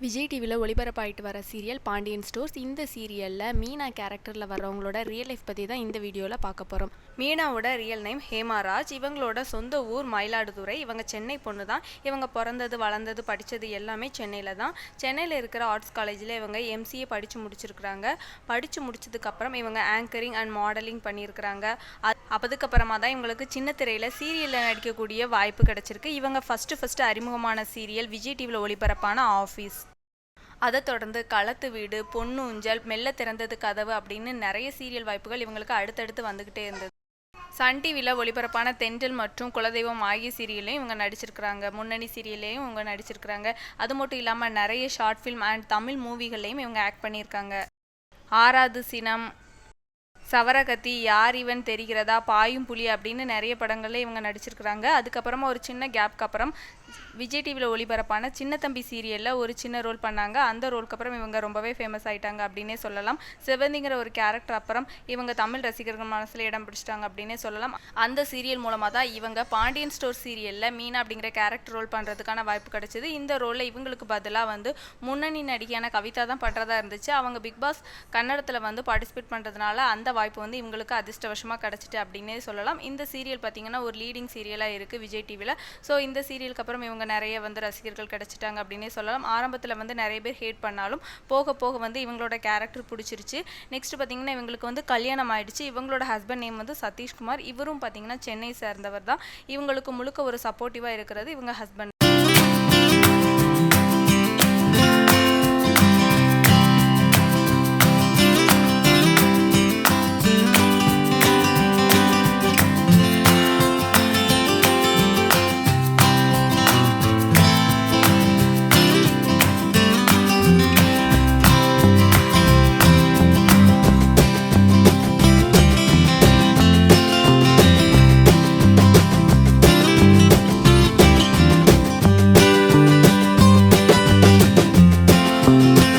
விஜய் டிவியில் ஒளிபரப்பாயிட்டு வர serial Pandian stores இந்த சீரியலில் மீனா கேரக்டரில் வர்றவங்களோட ரியல் லைஃப் பற்றி தான் இந்த வீடியோவில் பார்க்க போகிறோம் மீனாவோட ரியல் நேம் ஹேமாராஜ் இவங்களோட சொந்த ஊர் மயிலாடுதுறை. இவங்க சென்னை பொண்ணு தான். இவங்க பிறந்தது வளர்ந்தது படித்தது எல்லாமே சென்னையில் தான். சென்னையில் இருக்கிற ஆர்ட்ஸ் காலேஜில் இவங்க எம்சிஏ படித்து முடிச்சிருக்கிறாங்க. படித்து முடிச்சதுக்கப்புறம் இவங்க ஆங்கரிங் அண்ட் மாடலிங் பண்ணியிருக்கிறாங்க. அ- அதுக்கப்புறமா தான் இவங்களுக்கு சின்ன திரையில் சீரியலில் நடிக்கக்கூடிய வாய்ப்பு கிடச்சிருக்கு. இவங்க ஃபஸ்ட்டு ஃபஸ்ட்டு அறிமுகமான சீரியல் விஜய் டிவியில் ஒளிபரப்பான ஆஃபீஸ் அதை தொடர்ந்து களத்து வீடு பொண்ணு ஊஞ்சல் மெல்ல திறந்தது கதவு அப்படின்னு நிறைய சீரியல் வாய்ப்புகள் இவங்களுக்கு அடுத்தடுத்து வந்துக்கிட்டே இருந்தது. சன் டிவியில் ஒளிபரப்பான தென்றல் மற்றும் குலதெய்வம் ஆகிய சீரியல்லையும் இவங்க நடிச்சிருக்கிறாங்க. முன்னணி சீரியல்லையும் இவங்க நடிச்சிருக்கிறாங்க. அது மட்டும் இல்லாமல் நிறைய ஷார்ட் ஃபிலிம் அண்ட் தமிழ் மூவிகள்லையும் இவங்க ஆக்ட் பண்ணியிருக்காங்க. ஆறாவது சினம் சவரகத்தி யார் இவன் தெரிகிறதா பாயும் புலி அப்படின்னு நிறைய படங்களில் இவங்க நடிச்சிருக்கிறாங்க. அதுக்கப்புறமா ஒரு சின்ன கேப்க்கு அப்புறம் விஜய் டிவியில் ஒளிபரப்பான சின்ன தம்பி சீரியலில் ஒரு சின்ன ரோல் பண்ணாங்க. அந்த ரோலுக்கு அப்புறம் இவங்க ரொம்பவே ஃபேமஸ் ஆகிட்டாங்க அப்படின்னே சொல்லலாம். சிவந்திங்கிற ஒரு கேரக்டர் அப்புறம் இவங்க தமிழ் ரசிகர்கள் மனசில் இடம் பிடிச்சிட்டாங்க அப்படின்னே சொல்லலாம். அந்த சீரியல் மூலமாக தான் இவங்க பாண்டியன் ஸ்டோர் சீரியலில் மீனா அப்படிங்கிற கேரக்டர் ரோல் பண்ணுறதுக்கான வாய்ப்பு கிடைச்சிது. இந்த ரோலில் இவங்களுக்கு பதிலாக வந்து முன்னணி நடிகையான கவிதா தான் பண்ணுறதா இருந்துச்சு. அவங்க பிக் பாஸ் கன்னடத்தில் வந்து பார்ட்டிசிபேட் பண்ணுறதுனால அந்த வாய்ப்பு வந்து இவங்களுக்கு அதிர்ஷ்டவசமாக கிடச்சிட்டு அப்படின்னே சொல்லலாம். இந்த சீரியல் பார்த்தீங்கன்னா ஒரு லீடிங் சீரியலாக இருக்குது விஜய் டிவியில் ஸோ இந்த சீரியலுக்கு அப்புறம் இவங்க நிறைய வந்து ரசிகர்கள் கிடச்சிட்டாங்க அப்படின்னே சொல்லலாம். ஆரம்பத்தில் வந்து நிறைய பேர் ஹேட் பண்ணாலும் போக போக வந்து இவங்களோட கேரக்டர் பிடிச்சிருச்சு. நெக்ஸ்ட் பார்த்திங்கன்னா இவங்களுக்கு வந்து கல்யாணம் ஆயிடுச்சு. இவங்களோட ஹஸ்பண்ட் நேம் வந்து சதீஷ்குமார். இவரும் பார்த்திங்கன்னா சென்னை சேர்ந்தவர் தான். இவங்களுக்கு முழுக்க ஒரு சப்போர்ட்டிவாக இருக்கிறது இவங்க ஹஸ்பண்ட்